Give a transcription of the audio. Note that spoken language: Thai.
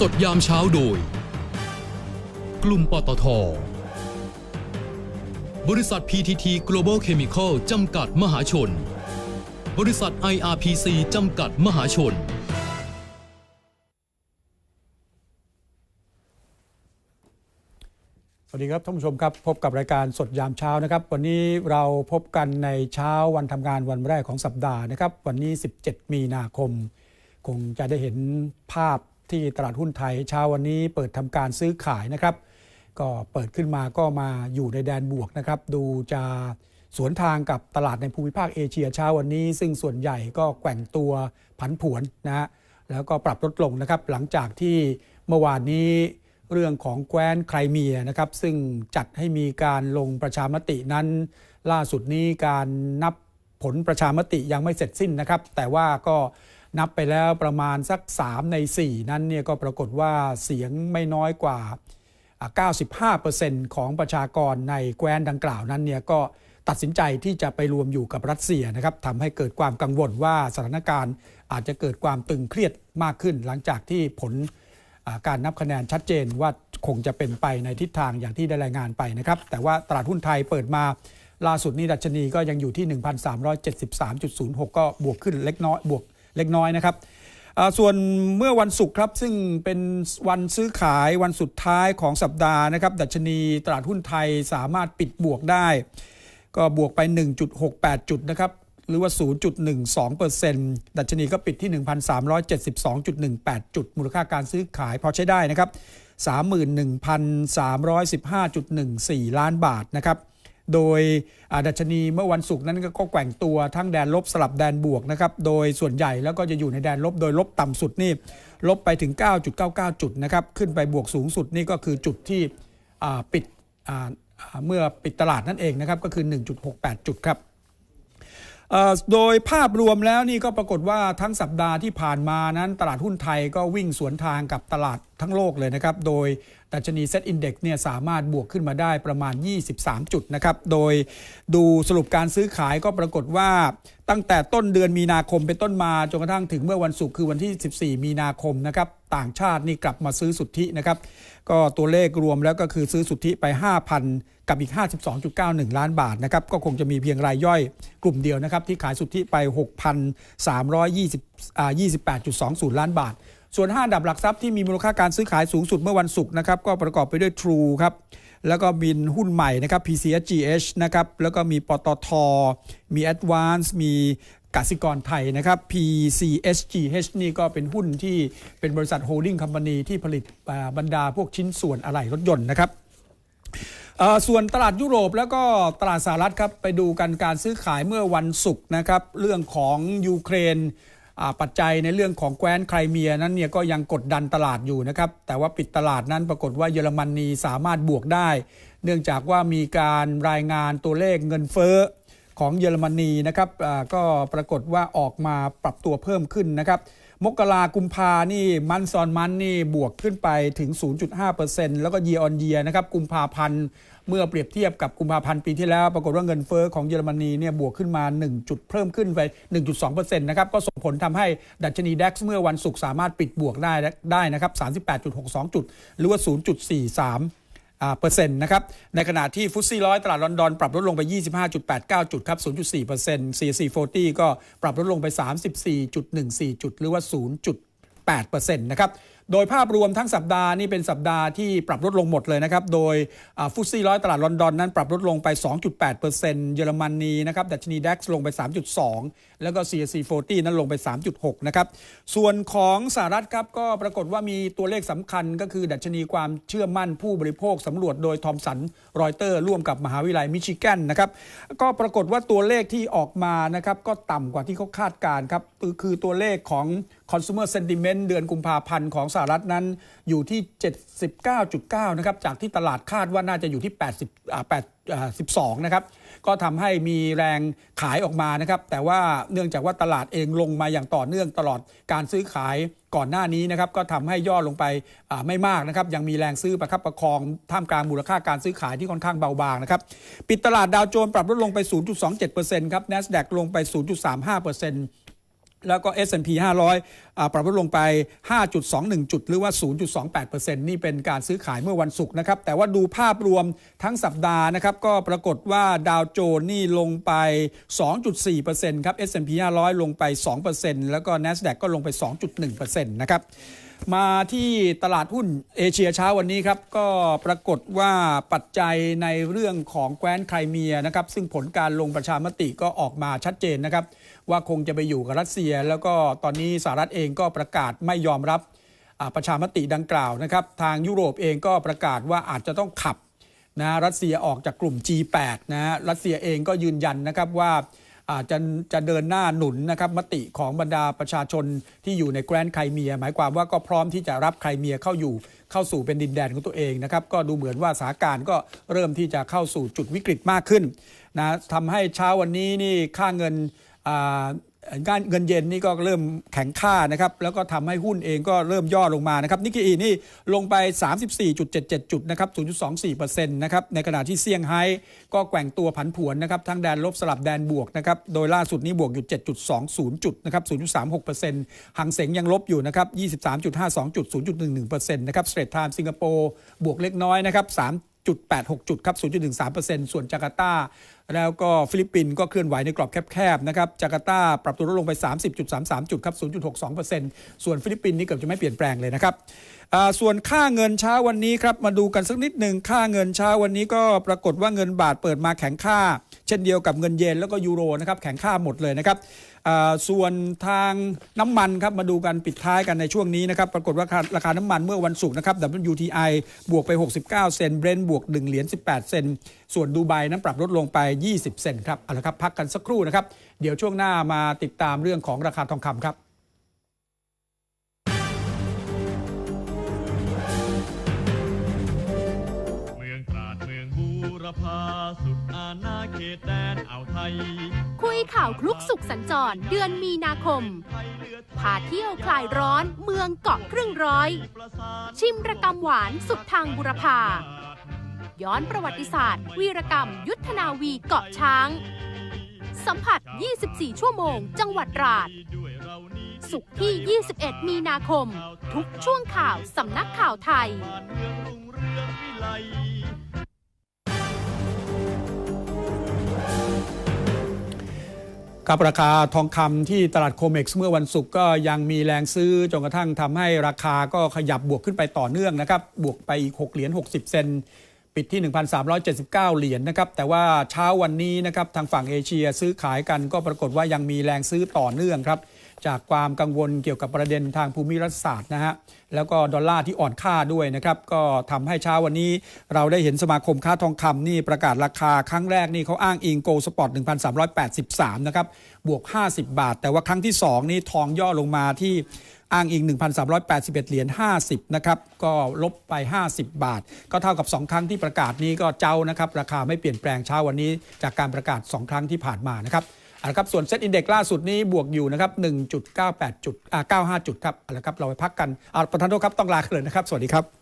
สดยามเช้าโดย กลุ่มปตท บริษัท PTT Global Chemical จำกัดมหาชน บริษัท IRPC จำกัดมหาชน สวัสดีครับท่านผู้ชมครับพบกับรายการสดยามเช้านะครับ วันนี้เราพบกันในเช้าวันทำงานวันแรกของสัปดาห์นะครับ วันนี้ 17 มีนาคม คงจะได้เห็นภาพ ที่ตลาดหุ้นไทยเช้าวันนี้เปิดทำการซื้อขายนะครับ ก็เปิดขึ้นมาก็มาอยู่ในแดนบวกนะครับ ดูจะสวนทางกับตลาดในภูมิภาคเอเชียเช้าวันนี้ ซึ่งส่วนใหญ่ก็แกว่งตัวผันผวนนะฮะแล้วก็ปรับลดลงนะครับ หลังจากที่เมื่อวานนี้เรื่องของแคว้นไครเมียนะครับ ซึ่งจัดให้มีการลงประชามตินั้น ล่าสุดนี้การนับผลประชามติยังไม่เสร็จสิ้นนะครับ แต่ว่าก็ นับไปแล้วประมาณสัก 3 ใน 4 นั้นเนี่ยก็ปรากฏว่าเสียงไม่น้อยกว่า 95%ของประชากรในแคว้นดังกล่าวนั้นเนี่ยก็ตัดสินใจที่จะไปรวมอยู่กับรัสเซียนะครับทำให้เกิดความกังวลว่าสถานการณ์อาจจะเกิดความตึงเครียดมากขึ้น หลังจากที่ผลการนับคะแนนชัดเจนว่าคงจะเป็นไปในทิศทางอย่างที่ได้รายงานไปนะครับ แต่ว่าตลาดหุ้นไทยเปิดมาล่าสุดนี้ดัชนีก็ยังอยู่ที่ 1,373.06 ก็บวกขึ้นเล็กน้อยบวก เล็กน้อยนะครับส่วนเมื่อวันศุกร์ครับซึ่งเป็นวันซื้อขายวันสุดท้ายของสัปดาห์นะครับ ดัชนีตลาดหุ้นไทยสามารถปิดบวกได้ ก็บวกไป 1.68 จุดนะครับหรือว่า 0.12%ดัชนีก็ปิดที่ 1,372.18 จุด มูลค่าการซื้อขายพอใช้ได้นะครับ 31,315.14 ล้านบาทนะครับ โดยดัชนีเมื่อวันศุกร์นั้นก็แกว่งตัวทั้งแดนลบสลับแดนบวกนะครับโดยส่วนใหญ่แล้วก็จะอยู่ในแดนลบโดยลบต่ำสุดนี่ลบไปถึง 9.99 จุดนะครับขึ้นไปบวกสูงสุดนี่ก็คือจุดที่ปิดเมื่อปิดตลาดนั่นเองนะครับก็คือ 1.68 จุดครับโดยภาพรวมแล้วนี่ก็ปรากฏว่าทั้งสัปดาห์ที่ผ่านมานั้น ตลาดหุ้นไทยก็วิ่งสวนทางกับตลาดทั้งโลกเลยนะครับ โดย ดัชนีเซ็ตอินเดี x เนี่ยสามารถบวกขึ้นมาได้ประมาณ 23 จุดนะครับ โดยดูสรุปการซื้อขายก็ปรากฏว่าตั้งแต่ต้นเดือนมีนาคมเป็นต้นมาจนกระทั่งถึงเมื่อวันศุกร์คือวันที่ 14 มีนาคมนะครับต่างชาตินี่กลับมาซื้อสุทธินะครับ ก็ตัวเลขรวมแล้วก็คือซื้อสุทธิไป 5,000 กับอีก 52.91 ล้านบาทนะครับ ก็คงจะมีเพียงรายย่อยกลุ่มเดียวนะครับ ที่ขายสุทธิไป 6,320อ่า28.20 ล้านบาท ส่วน 5 อันดับหลักทรัพย์ที่มีมูลค่าการซื้อขายสูงสุดเมื่อวันศุกร์นะครับก็ประกอบไปด้วย True ครับแล้วก็มีหุ้นใหม่นะครับ PCSGH นะครับแล้วก็มีปตท มี Advance มีกสิกรไทยนะครับ PCSGH นี่ก็เป็นหุ้นที่เป็นบริษัทโฮลดิ้งค o ม p a n y ที่ผลิตบรรดาพวกชิ้นส่วนอะไหล่รถยนต์นะครับส่วนตลาดยุโรปแล้วก็ตลาดสหรัฐครับ ไปดูกันการซื้อขายเมื่อวันศุกร์นะครับ เรื่องของยูเครน ปัจจัยในเรื่องของแคว้นไครเมียนั้นเนี่ยก็ยังกดดันตลาดอยู่นะครับ แต่ว่าปิดตลาดนั้นปรากฏว่าเยอรมนีสามารถบวกได้ เนื่องจากว่ามีการรายงานตัวเลขเงินเฟ้อของเยอรมนีนะครับก็ปรากฏว่าออกมาปรับตัวเพิ่มขึ้นนะครับ มกรากุมภานี่มันซอนมันนี่บวกขึ้นไปถึง 0.5%แล้วก็ year on year นะครับกุมภาพันธ์เมื่อเปรียบเทียบกับกุมภาพันธ์ปีที่แล้ว ปรากฏว่าเงินเฟ้อของเยอรมนีเนี่ยบวกขึ้นมา 1 จุดเพิ่มขึ้นไป 1.2%นะครับก็ส่งผลทำให้ดัชนีดัคเมื่อวันศุกร์สามารถปิดบวกได้ได้นะครับ38.62 จุด หรือว่า 0.43 เปอร์เซ็นต์นะครับ ในขณะที่ฟุตซี่ร้อยตลาดลอนดอน ปรับลดลงไป 25.89 จุดครับ 0.4เปอร์เซ็นต์ CAC 40 ก็ปรับลดลงไป 34.14 จุดหรือว่า 0.8เปอร์เซ็นต์นะครับ โดยภาพรวมทั้งสัปดาห์นี่เป็นสัปดาห์ที่ปรับลดลงหมดเลยนะครับ โดยฟุตซี่ร้อยตลาดลอนดอนนั้นปรับลดลงไป 2.8เปอร์เซ็นต์เยอรมนีนะครับดัชนีดัคลงไป 3.2 แล้วก็ CAC 40 นั้นลงไป 3.6 นะครับ ส่วนของสหรัฐครับก็ปรากฏว่ามีตัวเลขสำคัญก็คือดัชนีความเชื่อมั่นผู้บริโภคสำรวจโดยทอมสันรอยเตอร์ร่วมกับมหาวิทยาลัยมิชิแกนนะครับก็ปรากฏว่าตัวเลขที่ออกมานะครับก็ต่ำกว่าที่เขาคาดการครับคือตัวเลขของ consumer sentiment เดือนกุมภาพันธ์ของสหรัฐนั้นอยู่ที่ 79.9 นะครับ จากที่ตลาดคาดว่าน่าจะอยู่ที่ 80 812นะครับ ก็ทำให้มีแรงขายออกมานะครับ แต่ว่าเนื่องจากว่าตลาดเองลงมาอย่างต่อเนื่องตลอดการซื้อขายก่อนหน้านี้นะครับ ก็ทำให้ย่อลงไปไม่มากนะครับ ยังมีแรงซื้อประคับประคองท่ามกลางมูลค่าการซื้อขายที่ค่อนข้างเบาบางนะครับ ปิดตลาดดาวโจนส์ปรับลดลงไป 0.27%ครับ NASDAQ ลงไป 0.35% แล้วก็ S&P 500 ปรับลดลงไป 5.21 จุด หรือว่า 0.28%นี่เป็นการซื้อขายเมื่อวันศุกร์นะครับ แต่ว่าดูภาพรวมทั้งสัปดาห์นะครับ ก็ปรากฏว่าดาวโจนส์นี่ลงไป 2.4%ครับ S&P 500 ลงไป 2%แล้วก็ NASDAQ ก็ลงไป 2.1%นะครับมาที่ตลาดหุ้นเอเชียเช้าวันนี้ครับ ก็ปรากฏว่าปัจจัยในเรื่องของแคว้นไครเมียนะครับ ซึ่งผลการลงประชามติก็ออกมาชัดเจนนะครับ ว่าคงจะไปอยู่กับรัสเซีย แล้วก็ตอนนี้สหรัฐเองก็ประกาศไม่ยอมรับประชามติดังกล่าวนะครับ ทางยุโรปเองก็ประกาศว่าอาจจะต้องขับนะรัสเซียออกจากกลุ่ม G8 นะฮะรัสเซียเองก็ยืนยันนะครับว่าอาจจะจะเดินหน้าหนุนนะครับมติของบรรดาประชาชนที่อยู่ในแคว้นไครเมีย หมายความว่าก็พร้อมที่จะรับไครเมียเข้าอยู่เข้าสู่เป็นดินแดนของตัวเองนะครับก็ดูเหมือนว่าสถานการณ์ก็เริ่มที่จะเข้าสู่จุดวิกฤตมากขึ้นนะทำให้เช้าวันนี้นี่ค่าเงิน การเงินเย็นนี่ก็เริ่มแข็งค่านะครับ แล้วก็ทำให้หุ้นเองก็เริ่มย่อลงมานะครับนิกเกอีนี่ลงไป 34.77 จุดนะครับ 0.24%นะครับในขณะที่เซี่ยงไฮ้ก็แกว่งตัวผันผวนนะครับทั้งแดนลบสลับแดนบวกนะครับ โดยล่าสุดนี้บวกอยู่ 7.20 จุดนะครับ 0.36%หังเสงยังลบอยู่นะครับ 23.52จุด 0.11%นะครับสเตรทไทม์สิงคโปร์บวกเล็กน้อยนะครับ3 0.86 จุดครับ 0.13%ส่วนจาการ์ตา แล้วก็ฟิลิปปินส์ก็เคลื่อนไหวในกรอบแคบๆนะครับ จาการ์ตาปรับตัวลดลงไป 30.33 จุดครับ 0.62%ส่วนฟิลิปปินส์นี่เกือบจะไม่เปลี่ยนแปลงเลยนะครับอ่าส่วนค่าเงินเช้าวันนี้ครับ มาดูกันสักนิดหนึ่งค่าเงินเช้าวันนี้ก็ปรากฏว่าเงินบาทเปิดมาแข็งค่า เช่นเดียวกับเงินเยนแล้วก็ยูโรนะครับแข็งค่าหมดเลยนะครับส่วนทางน้ำมันครับมาดูกันปิดท้ายกันในช่วงนี้นะครับปรากฏว่าราคาน้ำมันเมื่อวันศุกร์นะครับ WTI บวกไป 69 เซนต์เบรนท์บวก 1 เหรียญ18 เซนต์ส่วนดูไบนั้นปรับลดลงไป 20 เซนต์ครับเอาละครับพักกันสักครู่นะครับ เดี๋ยวช่วงหน้ามาติดตามเรื่องของราคาทองคำครับเมืองตราดเมืองบูรพาสุด ตแดนอ่าวไทย คุยข่าวคลุกสุขสัญจรเดือนมีนาคม พาเที่ยวคลายร้อนเมืองเกาะครึ่งร้อย ชิมระกำหวานสุดทางบุรพา ย้อนประวัติศาสตร์ วีรกรรมยุทธนาวีเกาะช้าง สัมผัส 24 ชั่วโมง จังหวัดราชสุขที่ 21 มีนาคม ทุกช่วงข่าวสำนักข่าวไทย ครับราคาทองคำที่ตลาดโคเม็กซ์เมื่อวันศุกร์ก็ยังมีแรงซื้อจนกระทั่งทำให้ราคาก็ขยับบวกขึ้นไปต่อเนื่องนะครับ บวกไปอีก 6 เหรียญ60 เซนปิดที่ 1,379 เหรียญนะครับ แต่ว่าเช้าวันนี้นะครับทางฝั่งเอเชียซื้อขายกันก็ปรากฏว่ายังมีแรงซื้อต่อเนื่องครับ จากความกังวลเกี่ยวกับประเด็นทางภูมิรัฐศาสตร์นะฮะแล้วก็ดอลลาร์ที่อ่อนค่าด้วยนะครับ ก็ทำให้เช้าวันนี้เราได้เห็นสมาคมค้าทองคำนี่ประกาศราคาครั้งแรกนี่เขาอ้างอิงโกลสปอร์ต1,383 นะครับ บวก 50 บาท แต่ว่าครั้งที่ 2 นี่ทองย่อลงมาที่อ้างอิง 1,381 เหรียญ 50 นะครับ ก็ลบไป 50 บาท ก็เท่ากับ 2 ครั้งที่ประกาศนี้ก็เจ้านะครับ ราคาไม่เปลี่ยนแปลงเช้าวันนี้ จากการประกาศ 2 ครั้งที่ผ่านมานะครับ เอาละครับส่วนเซ็ตอินเด็กล่าสุดนี้บวกอยู่นะครับ1.98จุดอ่า95 จุดครับเอาละครับเราไปพักกันอ่าประธานโทษครับต้องลากันเลยนะครับ สวัสดีครับ